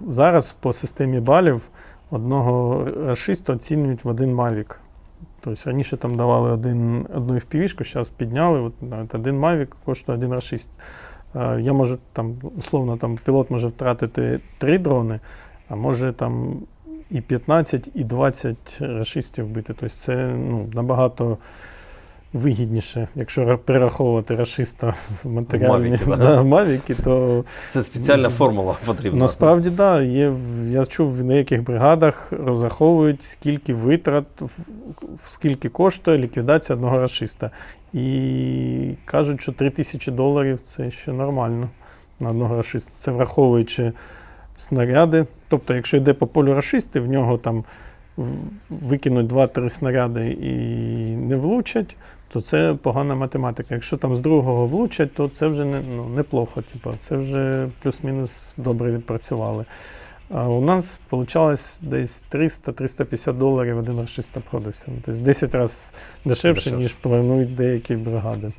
Зараз по системі балів одного рашисту оцінюють в один Mavic. Тобто раніше там давали один, одну FPV-шку, зараз підняли. От, навіть один Mavic коштує один рашист. Е, Я можу там, условно, там пілот може втратити три дрони, а може там і 15, і 20 рашистів вбити. Тобто це ну, набагато вигідніше, якщо перераховувати рашиста в матеріальні Мавіки, да? мавіки, то Це спеціальна формула потрібна. Насправді, так. Да, є, в- я чув, в деяких бригадах розраховують, скільки витрат, в- скільки коштує ліквідація одного рашиста. І кажуть, що 3 тисячі доларів це ще нормально на одного рашиста. Це враховуючи снаряди. Тобто, якщо йде по полю рашисти, в нього там в- викинуть 2-3 снаряди і не влучать, то це погана математика. Якщо там з другого влучать, то це вже не, ну, неплохо. Типу, це вже плюс-мінус добре відпрацювали. А у нас вийшло десь 300-350 доларів один рашист обходився. Ну, Тобто 10 разів дешевше, Дешевше. ніж планують деякі бригади.